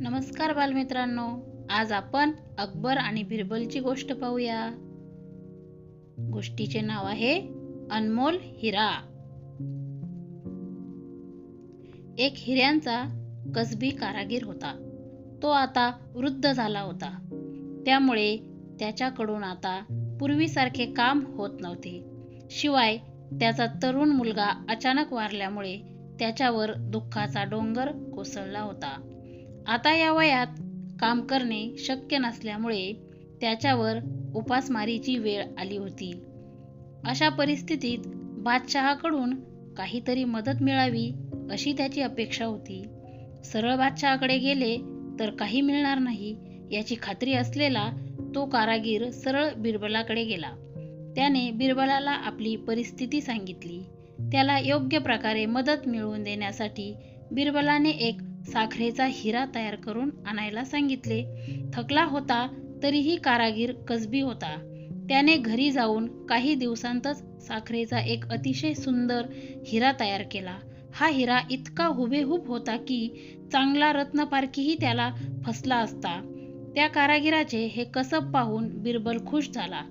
नमस्कार बालमित्रांनो आज आपण अकबर आणि बिरबलची गोष्ट पाहूया. गोष्टीचे नाव आहे अनमोल हिरा. एक हिऱ्यांचा कसबी कारागीर होता. तो आता वृद्ध झाला होता. त्यामुळे त्याच्याकडून आता पूर्वीसारखे काम होत नव्हते. शिवाय त्याचा तरुण मुलगा अचानक वारल्यामुळे त्याच्यावर दुःखाचा डोंगर कोसळला होता. आता या वयात काम करणे शक्य नसल्यामुळे त्याच्यावर उपासमारीची वेळ आली होती. अशा परिस्थितीत बादशहाकडून काहीतरी मदत मिळावी अशी त्याची अपेक्षा होती. सरळ बादशहाकडे गेले तर काही मिळणार नाही याची खात्री असलेला तो कारागीर सरळ बिरबलाकडे गेला. त्याने बिरबलाला आपली परिस्थिती सांगितली. त्याला योग्य प्रकारे मदत मिळवून देण्यासाठी बिरबलाने एक साखरेचा हिरा तयार करून आणायला सांगितले. थकला होता तरीही कारागीर कसबी होता. त्याने घरी जाऊन काही दिवसांतच साखरेचा एक अतिशय सुंदर हिरा तयार केला. हा हिरा इतका हुबेहूब होता की चांगला रत्नपारखीही त्याला फसला असता. त्या कारागिराचे हे कसब पाहून बिरबल खुश झाला.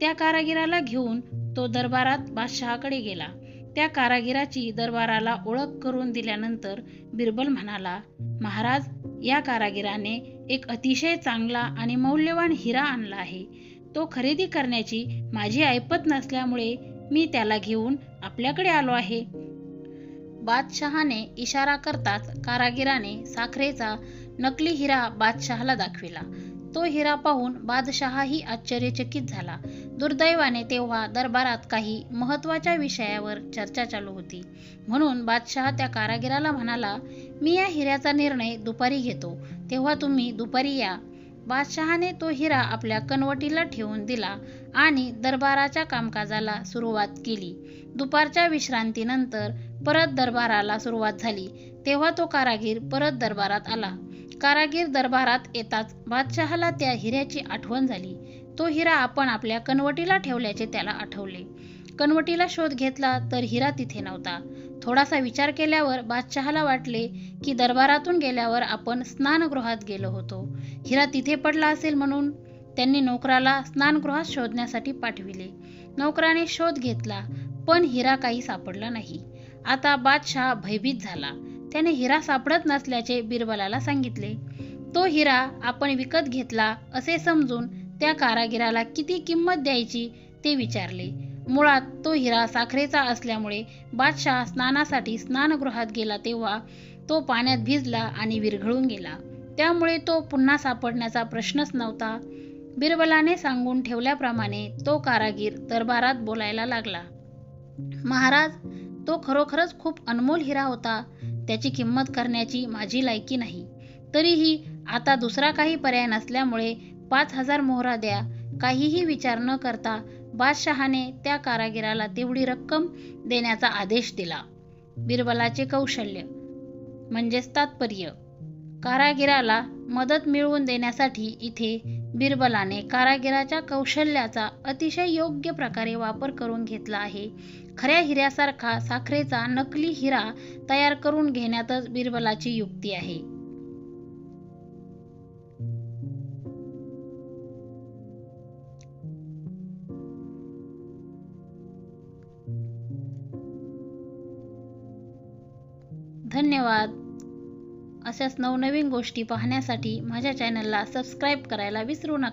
त्या कारागिराला घेऊन तो दरबारात बादशहाकडे गेला. त्या कारागिराची दरबाराला ओळख करून दिल्यानंतर बिरबल म्हणाला महाराज या कारागिराने एक अतिशय चांगला आणि मौल्यवान हिरा आणला आहे. तो खरेदी करण्याची माझी ऐपत नसल्यामुळे मी त्याला घेऊन आपल्याकडे आलो आहे. बादशहाने इशारा करताच कारागिराने साखरेचा नकली हिरा बादशहाला दाखविला. तो हिरा पाहून बादशहाही आश्चर्यचकित झाला. दुर्दैवाने तेव्हा दरबारात काही महत्त्वाच्या विषयावर चर्चा चालू होती. म्हणून बादशहा त्या कारागिराला म्हणाला मी या हिऱ्याचा निर्णय दुपारी घेतो. तेव्हा तुम्ही दुपारी या. बादशहाने तो हिरा आपल्या कनवटीला ठेवून दिला आणि दरबाराच्या कामकाजाला सुरुवात केली. दुपारच्या विश्रांतीनंतर परत दरबाराला सुरुवात झाली. तेव्हा तो कारागीर परत दरबारात आला. कारागीर दरबारात येताच बादशहाला त्या हिऱ्याची आठवण झाली. तो हिरा आपण आपल्या कनवटीला ठेवल्याचे त्याला आठवले. कनवटीला शोध घेतला तर हिरा तिथे नव्हता. थोडासा विचार केल्यावर बादशहाला वाटले की दरबारातून गेल्यावर आपण स्नानगृहात गेलो होतो. हिरा तिथे पडला असेल म्हणून त्यांनी नोकराला स्नानगृहात शोधण्यासाठी पाठविले. नोकराने शोध घेतला पण हिरा काही सापडला नाही. आता बादशहा भयभीत झाला. त्याने हिरा सापडत नसल्याचे बिरबलाला सांगितले. तो हिरा आपण विकत घेतला असे समजून त्या कारागिराला किती किंमत द्यायची ते विचारले. मुळात तो हिरा साखरेचा असल्यामुळे बादशाह स्नानासाठी स्नानगृहात गेला तेव्हा तो पाण्यात भिजला आणि विरघळून गेला. त्यामुळे तो पुन्हा सापडण्याचा प्रश्नच नव्हता. बिरबलाने सांगून ठेवल्याप्रमाणे तो कारागीर दरबारात बोलायला लागला. महाराज तो खरोखरच खूप अनमोल हिरा होता. त्याची किंमत करण्याची माझी लायकी नाही. तरीही आता दुसरा काही पर्याय नसल्यामुळे पाच हजार मोहरा द्या. काहीही विचार न करता बादशहाने त्या कारागिराला तेवढी रक्कम देण्याचा आदेश दिला. बिरबलाचे कौशल्य म्हणजेच तात्पर्य. कारागिराला मदत मिळवून देण्यासाठी इथे बिरबलाने कारागिराच्या कौशल्याचा अतिशय योग्य प्रकारे वापर करून घेतला आहे. खऱ्या हिऱ्यासारखा साखरेचा नकली हिरा तयार करून घेण्यातच बिरबलाची युक्ती आहे. धन्यवाद. अशाच नवनवीन गोष्टी पाहण्यासाठी माझ्या चॅनलला सबस्क्राईब करायला विसरू नका.